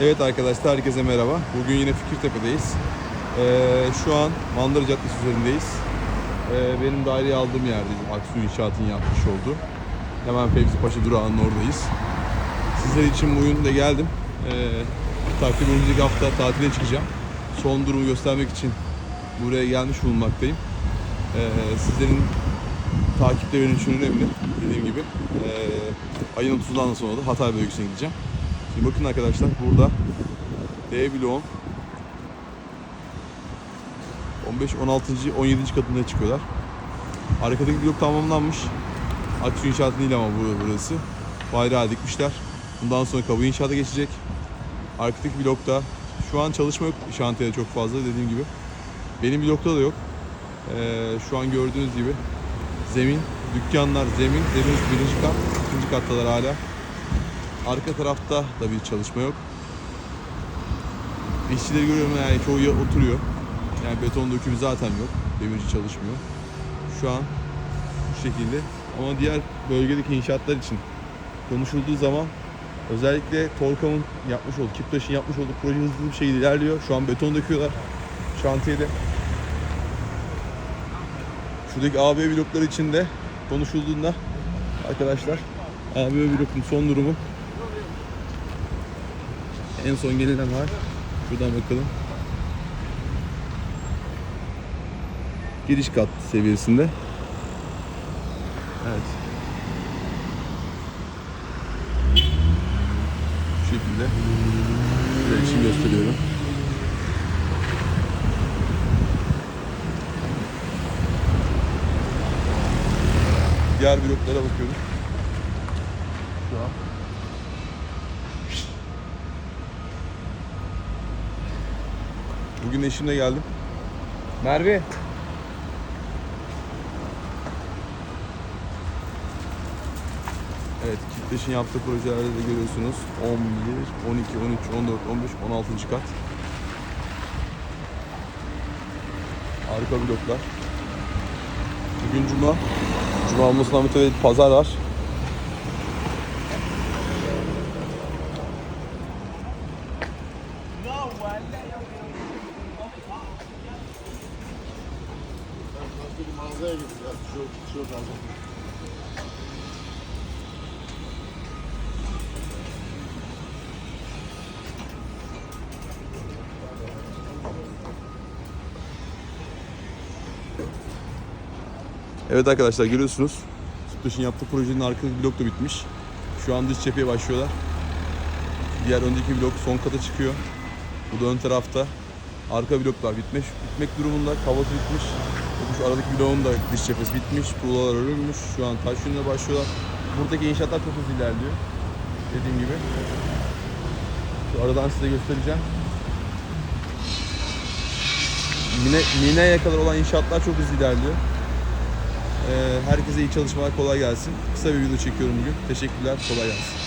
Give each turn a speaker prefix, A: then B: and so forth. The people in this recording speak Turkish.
A: Evet arkadaşlar herkese merhaba. Bugün yine Fikirtepe'deyiz. Ee, şu an Mandıra Caddesi üzerindeyiz. Ee, benim daireyi aldığım yerdeyiz. Aksu İnşaat'ın yapmış olduğu. Hemen Fevzi Paşa durağının oradayız. Sizler için bugün de geldim. Ee, takriben önümüzdeki hafta tatile çıkacağım. Son durumu göstermek için buraya gelmiş bulunmaktayım. Ee, sizlerin takipte benim için önemli. Dediğim gibi. Ee, ayın 30'undan sonra da Hatay bölgesine gideceğim. Şimdi bakın arkadaşlar burada D bloğun 15, 16. 17. katında çıkıyorlar. Arkadaki blok tamamlanmış. Aksu inşaatı değil ama bu burası. Bayrağı dikmişler. Bundan sonra kabı inşaata geçecek. Arkadaki blokta şu an çalışma yok şantiyede çok fazla dediğim gibi. Benim blokta da yok. Ee, şu an gördüğünüz gibi zemin, dükkanlar, zemin, zemin birinci kat, ikinci kattalar hala. Arka tarafta da bir çalışma yok. İşçileri görüyorum yani çoğu ya- oturuyor. Yani beton dökümü zaten yok. Demirci çalışmıyor. Şu an bu şekilde. Ama diğer bölgedeki inşaatlar için konuşulduğu zaman özellikle Torkam'ın yapmış olduğu, Kiptaş'ın yapmış olduğu proje hızlı bir şekilde ilerliyor. Şu an beton döküyorlar şantiyede. Şuradaki AB blokları için de konuşulduğunda arkadaşlar AB blokun son durumu en son gelinen var. Şuradan bakalım. Giriş kat seviyesinde. Evet. Bu şekilde. Size için gösteriyorum. Diğer bloklara bakıyoruz. Şu an. Bugün eşimle geldim.
B: Merve.
A: Evet, Kitleş'in yaptığı projelerde de görüyorsunuz. 11, 12, 13, 14, 15, 16. kat. Harika bloklar. Bugün Cuma. Cuma olmasına mütevellit pazar var. Evet arkadaşlar görüyorsunuz. Kitleş'in yaptığı projenin arka blok da bitmiş. Şu an dış cepheye başlıyorlar. Diğer öndeki blok son kata çıkıyor. Bu da ön tarafta. Arka bloklar bitmiş. Bitmek durumunda. Kavası bitmiş. Şu aradaki bloğun da dış cephesi bitmiş. Tuğlalar örülmüş. Şu an taş yönüne başlıyorlar. Buradaki inşaatlar çok hızlı ilerliyor. Dediğim gibi. Şu aradan size göstereceğim. Mine, Mine'ye kadar olan inşaatlar çok hızlı ilerliyor. Ee, herkese iyi çalışmalar, kolay gelsin. Kısa bir video çekiyorum bugün. Teşekkürler, kolay gelsin.